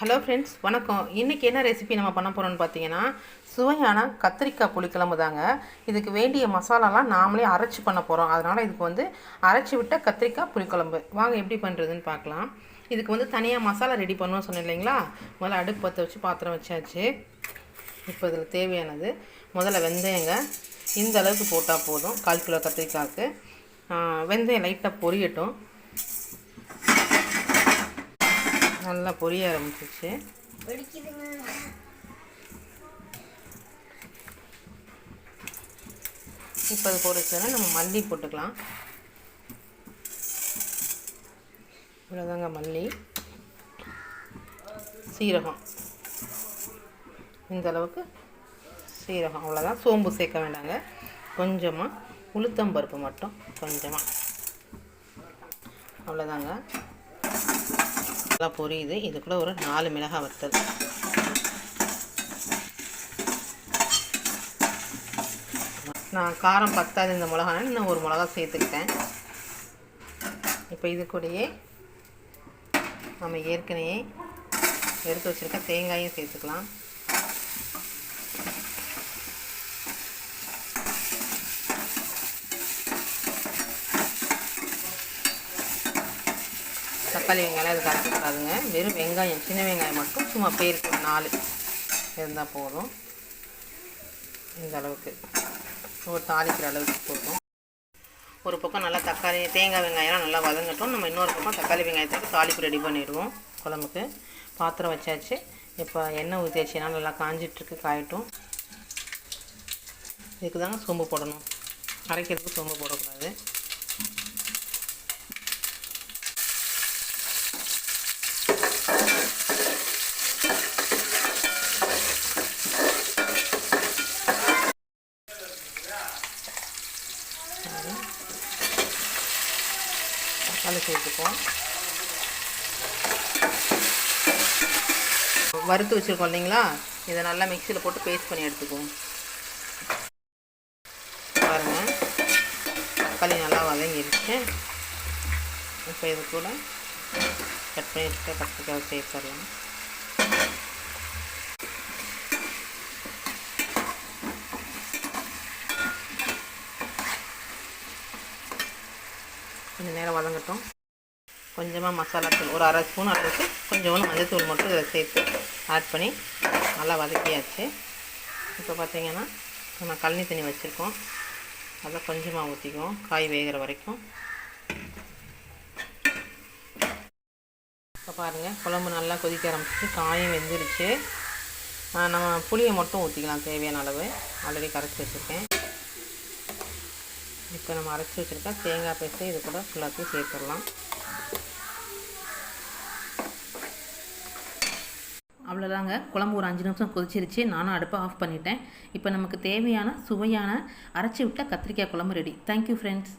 Hello friends வணக்கம். இன்றைக்கி என்ன ரெசிபி நம்ம பண்ண போகிறோம்னு பார்த்தீங்கன்னா சுவையான கத்திரிக்காய் புளிக்குழம்பு தாங்க. இதுக்கு வேண்டிய மசாலாலாம் நாமளே அரைச்சி பண்ண போகிறோம் அதனால் இதுக்கு வந்து அரைச்சி விட்ட கத்திரிக்காய் புளிக்குழம்பு வாங்க எப்படி பண்ணுறதுன்னு பார்க்கலாம் இதுக்கு வந்து தனியாக மசாலா ரெடி பண்ணணும்னு சொன்னேன் இல்லைங்களா? முதல்ல அடுப்பு பற்ற வச்சு பாத்திரம் வச்சாச்சு. இப்போ இதில் தேவையானது முதல்ல வெந்தயங்க இந்த அளவுக்கு போட்டால் போதும். கால் கிலோ கத்திரிக்காய்க்கு. வெந்தயம் லைட்டாக பொரியட்டும். நல்லா பொரிய ஆரம்பிச்சிச்சு இப்போ அது பொரிச்சோன்னா நம்ம மல்லி போட்டுக்கலாம். இவ்வளோதாங்க மல்லி. சீரகம். இந்த அளவுக்கு சீரகம். அவ்வளோதான் சோம்பு சேர்க்க வேண்டாங்க. கொஞ்சமாக உளுத்தம்பருப்பு மட்டும். கொஞ்சமாக அவ்வளோதாங்க நல்லா பொரியுது. இது கூட ஒரு நாலு மிளகாய் வத்தல். நான் காரம் பத்தாது இந்த மிளகானா இன்னும் ஒரு மிளகா சேர்த்துக்கிட்டேன். இப்போ இது கூடயே நம்ம ஏற்கனவே எடுத்து வச்சுருக்க தேங்காயும் சேர்த்துக்கலாம். தக்காளி வெங்காயம் அது கரைக்கக்கூடாதுங்க வெறும் வெங்காயம் சின்ன வெங்காயம் மட்டும் சும்மா பேருக்கு ஒரு நாலு இருந்தால் போதும். இந்த அளவுக்கு. ஒரு தாளிக்கிற அளவுக்கு போதும். ஒரு பக்கம் நல்லா தக்காளி தேங்காய் வெங்காயம்லாம் நல்லா வதங்கட்டும். நம்ம இன்னொரு பக்கம் தக்காளி வெங்காயத்துக்கு தாளிப்பு ரெடி பண்ணிடுவோம் குழம்புக்கு. பாத்திரம் வச்சாச்சு. இப்போ எண்ணெய் ஊற்றியாச்சுன்னா நல்லா காஞ்சிட்ருக்கு காயட்டும். இதுக்கு தாங்க சோம்பு போடணும். அரைக்கிறதுக்கு சோம்பு போடக்கூடாது. தக்காளி சேர்த்துப்போம். வறுத்து வச்சுருக்கோம் இல்லைங்களா? இதை நல்லா மிக்சியில் போட்டு பேஸ்ட் பண்ணி எடுத்துக்குவோம். பாருங்கள் தக்காளி நல்லா வதங்கிருச்சு. இப்போ இது கூட கட் பண்ணி வச்சுட்டு கத்திரிக்காய் சேர்த்துடலாம். கொஞ்சம் நேரம் வதங்கட்டும். கொஞ்சமாக மசாலா தூள் ஒரு அரை ஸ்பூன் அளவுக்கு கொஞ்சோண்டு மஞ்சத்தூள் மட்டும் இதில் சேர்த்து ஆட் பண்ணி நல்லா வதக்கியாச்சு. இப்போ பார்த்தீங்கன்னா நம்ம கழனி தண்ணி வச்சுருக்கோம். அதை கொஞ்சமாக ஊற்றிக்குவோம் காய் வேகிற வரைக்கும். இப்போ பாருங்கள் குழம்பு நல்லா கொதிக்க ஆரம்பிச்சு காயும் வெந்துருச்சு. நம்ம புளியை மட்டும் ஊற்றிக்கலாம் தேவையான அளவு. ஆல்ரெடி கரைச்சி வச்சுருக்கேன். இப்போ நம்ம அரைச்சி வச்சுருக்க தேங்காய் பேஸ்ட்டு இது கூட ஃபுல்லாத்தையும் சேர்த்துடலாம். அவ்வளோதாங்க குழம்பு ஒரு அஞ்சு நிமிஷம் கொதிச்சிருச்சு. நானும் அடுப்பை ஆஃப் பண்ணிட்டேன். இப்போ நமக்கு தேவையான சுவையான அரைச்சி விட்ட கத்திரிக்காய் குழம்பு ரெடி தேங்க்யூ ஃப்ரெண்ட்ஸ்